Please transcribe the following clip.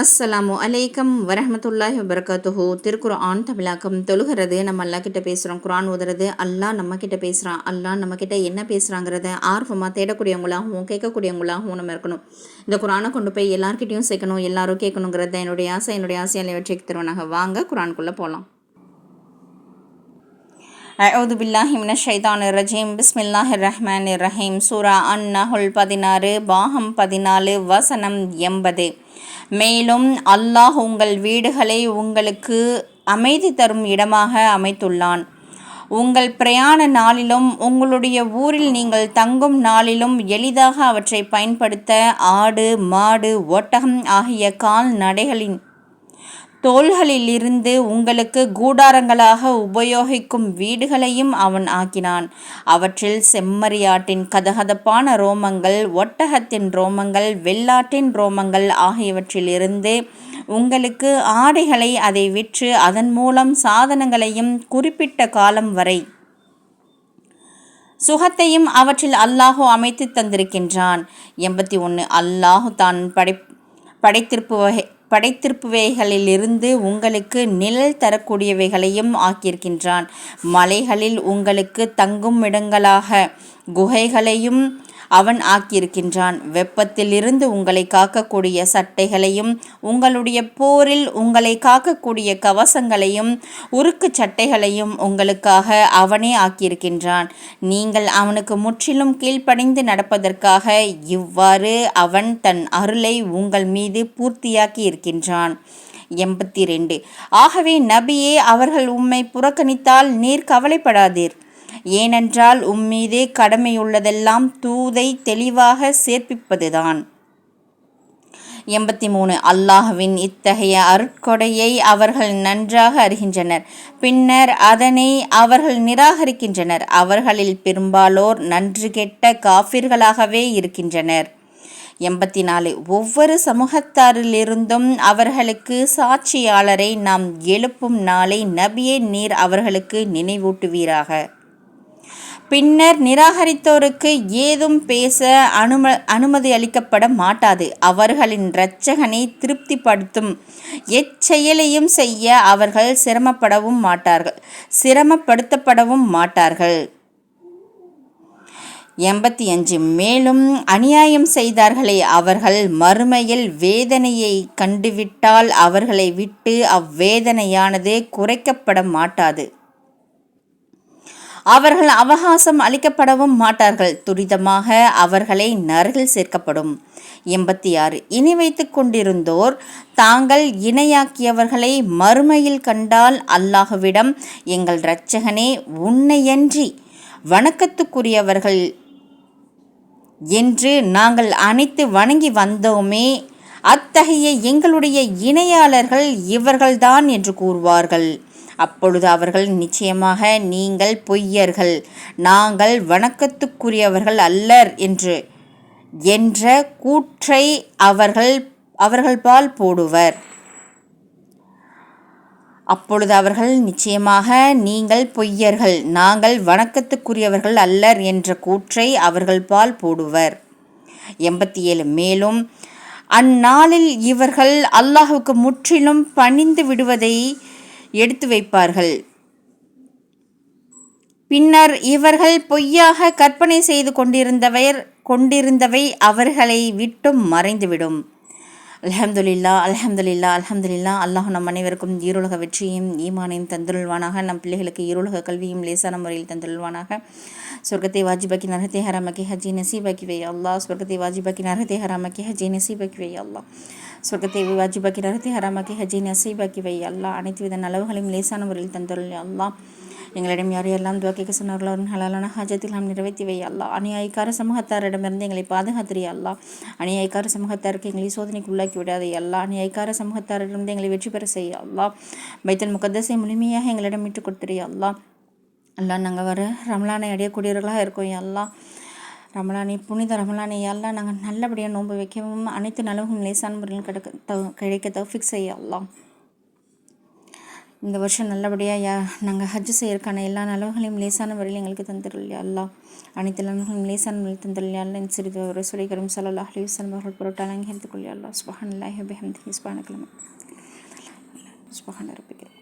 அஸ்ஸலாமு அலைக்கம் வரமத்துல்லாஹி வபரகாத்துஹு. திருக்குர்ஆன் தமிழாக்கம் தொழுகிறது நம்ம அல்லா கிட்ட பேசுகிறோம் குரான் ஓதுறது அல்லாஹ் நம்ம கிட்ட பேசுகிறான் அல்லாஹ் நம்ம கிட்ட என்ன பேசுகிறாங்கிறத ஆர்வமாக தேடக்கூடியவங்களாகவும் கேட்கக்கூடியவங்களாகவும் நம்ம இருக்கணும். இந்த குரானை கொண்டு போய் எல்லார்கிட்டையும் சேர்க்கணும் எல்லாரும் கேட்கணுங்கிறத என்னுடைய ஆசை. என்னுடைய ஆசையால் வெற்றிக்கு தருவனாக. வாங்க குரான்குள்ளே போகலாம் அவுது பில்லாஹி மின ஷைதான் ரஜீம். பிஸ்மில்லாஹிர் ரஹ்மான் ரஹீம். சூரா அன் நஹுல் பதினாறு பாகம் பதினாலு வசனம் எண்பது. மேலும் அல்லாஹ் உங்கள் வீடுகளை உங்களுக்கு அமைதி தரும் இடமாக அமைத்துள்ளான். உங்கள் பிரயாண நாளிலும் உங்களுடைய ஊரில் நீங்கள் தங்கும் நாளிலும் எளிதாக அவற்றை பயன்படுத்த ஆடு மாடு ஒட்டகம் ஆகிய கால்நடைகளின் தோள்களிலிருந்து உங்களுக்கு கூடாரங்களாக உபயோகிக்கும் வீடுகளையும் அவன் ஆக்கினான். அவற்றில் செம்மறியாட்டின் கதகதப்பான ரோமங்கள் ஒட்டகத்தின் ரோமங்கள் வெள்ளாட்டின் ரோமங்கள் ஆகியவற்றிலிருந்து உங்களுக்கு ஆடைகளை அதை விற்று அதன் மூலம் சாதனங்களையும் குறிப்பிட்ட காலம் வரை சுகத்தையும் அவற்றில் அல்லாஹு அமைத்து தந்திருக்கின்றான். எண்பத்தி ஒன்று அல்லாஹு தான் படை படைத்திருப்பு வகை படைத்திருப்பவைகளிலிருந்து உங்களுக்கு நிழல் தரக்கூடியவைகளையும் ஆக்கியிருக்கின்றான். மலைகளில் உங்களுக்கு தங்கும் இடங்களாக குகைகளையும் அவன் ஆக்கியிருக்கின்றான். வெப்பத்திலிருந்து உங்களை காக்கக்கூடிய சட்டைகளையும் உங்களுடைய போரில் உங்களை காக்கக்கூடிய கவசங்களையும் உருக்கு சட்டைகளையும் உங்களுக்காக அவனே ஆக்கியிருக்கின்றான். நீங்கள் அவனுக்கு முற்றிலும் கீழ்ப்படைந்து நடப்பதற்காக இவ்வாறு அவன் தன் அருளை உங்கள் மீது பூர்த்தியாக்கி இருக்கின்றான் எண்பத்தி ரெண்டு. ஆகவே நபியே அவர்கள் உம்மை புறக்கணித்தால் நீர் கவலைப்படாதீர். ஏனென்றால் உம்மீது கடமையுள்ளதெல்லாம் தூதை தெளிவாக சேர்ப்பிப்பதுதான். எண்பத்தி மூணு அல்லாஹுவின் இத்தகைய அருட்கொடையை அவர்கள் நன்றாக அறிகின்றனர். பின்னர் அதனை அவர்கள் நிராகரிக்கின்றனர். அவர்களில் பெரும்பாலோர் நன்று கெட்ட காஃபிர்களாகவே இருக்கின்றனர். எண்பத்தி நாலு ஒவ்வொரு சமூகத்தாரிலிருந்தும் அவர்களுக்கு சாட்சியாளரை நாம் எழுப்பும் நாளை நபியே நீர் அவர்களுக்கு நினைவூட்டுவீராக. பின்னர் நிராகரித்தோருக்கு ஏதும் பேச அனும அனுமதி அளிக்கப்பட மாட்டாது. அவர்களின் இரட்சகனை திருப்திப்படுத்தும் எச்செயலையும் செய்ய அவர்கள் சிரமப்படவும் மாட்டார்கள். சிரமப்படுத்தப்படவும் மாட்டார்கள். எண்பத்தி அஞ்சு. மேலும் அநியாயம் செய்தார்களே அவர்கள் மறுமையில் வேதனையை கண்டுவிட்டால் அவர்களை விட்டு அவ்வேதனையானது குறைக்கப்பட மாட்டாது. அவர்கள் அவகாசம் அளிக்கப்படவும் மாட்டார்கள். துரிதமாக அவர்களை நரகில் சேர்க்கப்படும். எண்பத்தி ஆறு இனி வைத்து கொண்டிருந்தோர் தாங்கள் இணையாக்கியவர்களை மறுமையில் கண்டால் அல்லாஹுவிடம் எங்கள் இரட்சகனே உன்னையன்றி வணக்கத்துக்குரியவர்கள் என்று நாங்கள் அனைத்து வணங்கி வந்தோமே அத்தகைய எங்களுடைய இணையாளர்கள் இவர்கள்தான் என்று கூறுவார்கள். அப்பொழுது அவர்கள் நிச்சயமாக நீங்கள் பொய்யர்கள். நாங்கள் வணக்கத்துக்குரியவர்கள் அல்லர் என்று என்ற கூற்றை அவர்கள் அவர்கள் பால் போடுவர். அப்பொழுது அவர்கள் நிச்சயமாக நீங்கள் பொய்யர்கள். நாங்கள் வணக்கத்துக்குரியவர்கள் அல்லர் என்ற கூற்றை அவர்கள் பால் போடுவர். எண்பத்தி ஏழு மேலும் அந்நாளில் இவர்கள் அல்லாஹுக்கு முற்றிலும் பணிந்து விடுவதை எடுத்து வைப்பார்கள். பின்னர் இவர்கள் பொய்யாக கற்பனை செய்து கொண்டிருந்தவர் கொண்டிருந்தவை அவர்களை விட்டும் மறைந்துவிடும். அலமதுல்லா அலமதுல்லா அலமதுல்லா அல்லாஹ் நம் அனைவருக்கும் ஈருலக வெற்றியும் ஈமானையும் தந்துருள்வானாக. நம் பிள்ளைகளுக்கு ஈருலக கல்வியும் லேசான முறையில் தந்துருள்வானாக. சொர்க்கத்தை வாஜிபாக்கி நரத்தை ஹராமக்கி ஹஜி நசீபாக்கி வை அல்லா சொர்க்கத்தை வாஜிபாக்கி நரத்தை ஹராமக்கி ஹஜி நசீபாக்கி வை அல்லா சொர்க்கத்தை வாஜிபாக்கி நரத்தை ஹராமாக்கி ஹஜி நசீபாக்கி வை அல்லா அனைத்து வித நலவுகளையும் லேசான முறையில் தந்துள்ள அல்லா எங்களிடம் யாரையெல்லாம் துவா கேட்க சொன்னார்களோ அவர்கள் ஹலாலான ஹஜத்தில் நாம் நிறைவேற்றி வை அல்லா அநியாயக்கார சமூகத்தாரிடமிருந்து எங்களை பாதுகாத்திரி அல்லா அநியாயக்கார சமூகத்தாருக்கு எங்களை சோதனைக்கு உள்ளாக்கி விடாதே அல்லா அநியாயக்கார சமூகத்தாரிடமிருந்து எங்களை வெற்றி பெற செய்ய அல்லா பைத்தல் முகத்தசை முழுமையாக எங்களிடம் மீட்டுக் கொடுத்துரு அல்லா அல்லா நாங்கள் வர ரம்லானை அடையக்கூடியவர்களாக இருக்கோம் அல்லா ரமலானி புனித ரமலானி எல்லாம் நாங்கள் நல்லபடியாக நோன்பு வைக்கவும் அனைத்து நலவும் லேசான முறையில் கிடைக்க கிடைக்க தௌஃபிக் செய்யலாம் இந்த வருஷம் நல்லபடியாக யா நாங்கள் ஹஜ் செய்யறதுக்கான எல்லா நலவுகளையும் லேசான முறையில் எங்களுக்கு தந்துடலையா அல்லா. அனைத்து நலவுகளும் லேசான முறையில் தந்துடலையா அல்ல. சிறிது ஒரு சுரைகரும் சல்லா அலி அவர்கள் பொருட்டால் அங்கீகரித்துக் அல்லா. சுபஹான் அல்லாஹ் பெஹம்தி சுபான கிழமை சுபஹான் ரப்பிக்கிறேன்